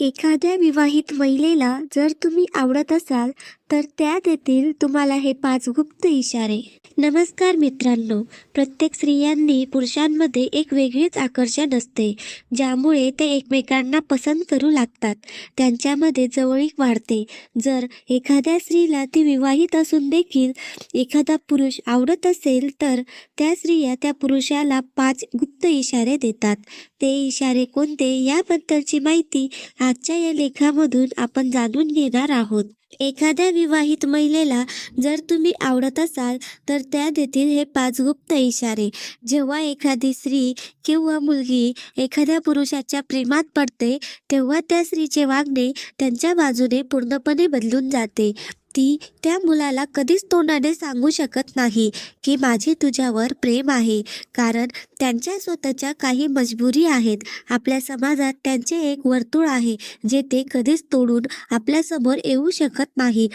एखाद्या विवाहित महिलेला जर तुम्ही आवडत असाल तर त्या देतील तुम्हाला हे पाच गुप्त इशारे. नमस्कार मित्रांनो. प्रत्येक स्त्रियांनी पुरुषांमध्ये एक वेगळीच आकर्षण असते ज्यामुळे ते एकमेकांना पसंत करू लागतात. त्यांच्यामध्ये जवळीक वाढते. जर एखाद्या स्त्रीला ती विवाहित असून देखील एखादा पुरुष आवडत असेल तर त्या स्त्रिया त्या पुरुषाला पाच गुप्त इशारे देतात. ते इशारे कोणते याबद्दलची माहिती आजच्या या लेखामधून आपण जाणून घेणार आहोत. एखाद्या विवाहित महिलेला जर तुम्ही आवडत असाल तर त्या देतील हे पाच गुप्त इशारे. जेव्हा एखादी स्त्री किंवा मुलगी एखाद्या पुरुषाच्या प्रेमात पडते तेव्हा त्या स्त्रीचे वागणे त्यांच्या बाजूने पूर्णपणे बदलून जाते. ती त्या मुलाला कधीच तोंडाने सांगू शकत नाही की माझे तुझ्यावर प्रेम आहे. कारण त्यांच्या स्वतःच्या काही मजबुरी आहेत. आपल्या समाजात त्यांचे एक वर्तुळ आहे जे ते कधीच तोडून आपल्यासमोर येऊ शकत नाही.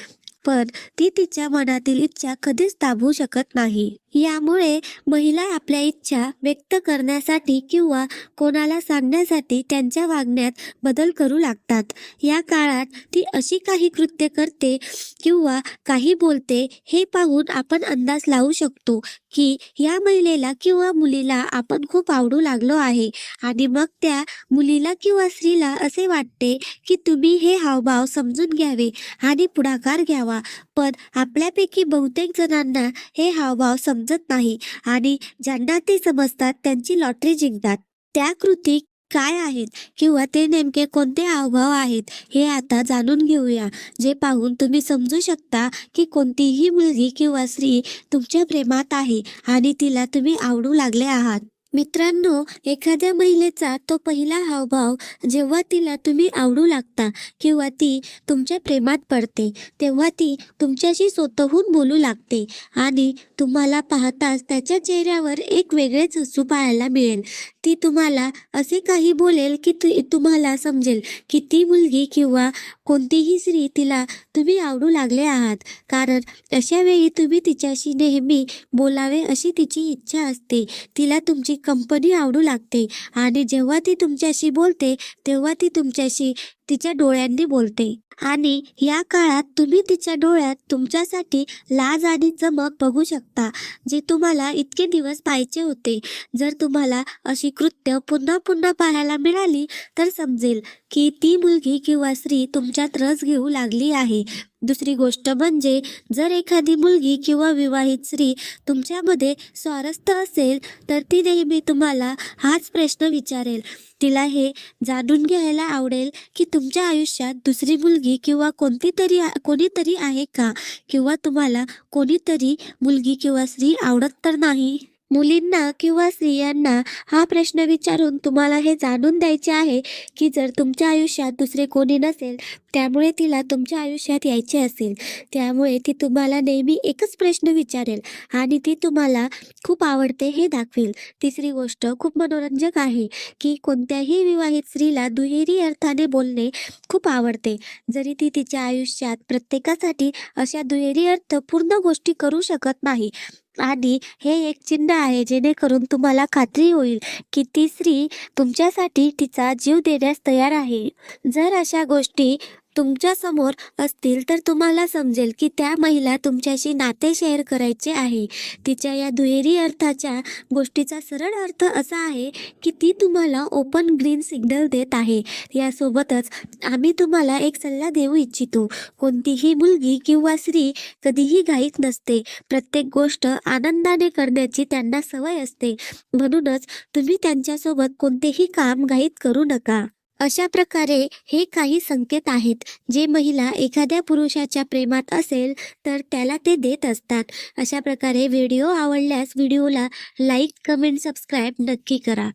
पण ती तिच्या मनातील इच्छा कधीच दाबू शकत नाही. यामुळे महिला आपल्या इच्छा व्यक्त करण्यासाठी किंवा कोणाला सांगण्यासाठी त्यांच्या वागण्यात बदल करू लागतात. या काळात ती अशी काही कृत्य करते किंवा काही बोलते हे पाहून आपण अंदाज लावू शकतो की या महिलेला किंवा मुलीला आपण खूप आवडू लागलो आहे आणि मग त्या मुलीला किंवा स्त्रीला असे वाटते की तुम्ही हे हावभाव समजून घ्यावे आणि पुढाकार घ्यावा. पण आपल्यापैकी बहुतेक जणांना हे हावभाव समजत नाही आणि ज्यांना ते समजतात त्यांची लॉटरी जिंकतात. त्या कृती काय आहेत किंवा ते नेमके कोणते हावभाव आहेत हे आता जाणून घेऊया. जे पाहून तुम्ही समजू शकता की कोणतीही मुलगी किंवा स्त्री तुमच्या प्रेमात आहे आणि तिला तुम्ही आवडू लागले आहात. मित्रांनो एखाद्या महिलेचा तो पहिला हावभाव जेव्हा तिला तुम्ही आवडू लागता किंवा ती तुमच्या प्रेमात पडते तेव्हा ती तुमच्याशी स्वतःहून बोलू लागते आणि तुम्हाला पाहताच त्याच्या चेहऱ्यावर एक वेगळेच हसू पाहायला मिळेल. ती तुम्हाला असे काही बोलेल की तु तुम्हाला समजेल की ती मुलगी किंवा कोणतीही स्त्री तिला तुम्ही आवडू लागले आहात. कारण अशा वेळी तुम्ही तिच्याशी नेहमी बोलावे अशी तिची इच्छा असते. तिला तुमची कंपनी आवडू लागते. आणि जेव्हा ती तुमच्याशी बोलते तेव्हा ती तुमच्याशी तिच्या डोळ्यांनी बोलते. आणि या काळात तुम्ही तिच्या डोळ्यात तुमच्यासाठी लाज आणि चमक बघू शकता जे तुम्हाला इतके दिवस पाहिजे होते. जर तुम्हाला अशी कृत्य पुन्हा पुन्हा पाहायला मिळाली तर समजेल की ती मुलगी किंवा स्त्री तुमच्यात रस घेऊ लागली आहे. दुसरी गोष्ट म्हणजे जर एखादी मुलगी किंवा विवाहित स्त्री तुमच्यामध्ये स्वारस्थ असेल तर ती नेहमी तुम्हाला हाच प्रश्न विचारेल. तिला हे जाणून घ्यायला आवडेल की तुमच्या आयुष्यात दुसरी मुलगी किंवा कोणती तरी कोणीतरी आहे का? किंवा तुम्हाला कोणीतरी मुलगी किंवा स्त्री आवडत तर नाही? मुलींना किंवा स्त्रियांना हा प्रश्न विचारून तुम्हाला हे जाणून द्यायचे आहे की जर तुमच्या आयुष्यात दुसरे कोणी नसेल त्यामुळे तिला तुमच्या आयुष्यात यायचे असेल. त्यामुळे ती तुम्हाला नेहमी एकच प्रश्न विचारेल आणि ती तुम्हाला खूप आवडते हे दाखवेल. तिसरी गोष्ट खूप मनोरंजक आहे की कोणत्याही विवाहित स्त्रीला दुहेरी अर्थाने बोलणे खूप आवडते. जरी ती तिच्या आयुष्यात प्रत्येकासाठी अशा दुहेरी अर्थ पूर्ण गोष्टी करू शकत नाही आणि हे एक चिन्ह आहे जेणेकरून तुम्हाला खात्री होईल की ती स्त्री तुमच्यासाठी तिचा जीव देण्यास तयार आहे. जर अशा गोष्टी तुमच्यासमोर असतील तर तुम्हाला समजेल की त्या महिला तुमच्याशी नाते शेअर करायचे आहे. तिच्या या दुहेरी अर्थाच्या गोष्टीचा सरळ अर्थ असा आहे की ती तुम्हाला ओपन ग्रीन सिग्नल देत आहे. यासोबतच आम्ही तुम्हाला एक सल्ला देऊ इच्छितो. कोणतीही मुलगी किंवा स्त्री कधीही घाईत नसते. प्रत्येक गोष्ट आनंदाने करण्याची त्यांना सवय असते. म्हणूनच तुम्ही त्यांच्यासोबत कोणतेही काम घाईत करू नका. अशा प्रकारे हे काही संकेत आहेत. जे महिला एखाद्या पुरुषाच्या प्रेमात असेल तर त्याला ते देत असतात. अशा प्रकारे व्हिडिओ आवडल्यास व्हिडिओला लाईक कमेंट सबस्क्राईब नक्की करा.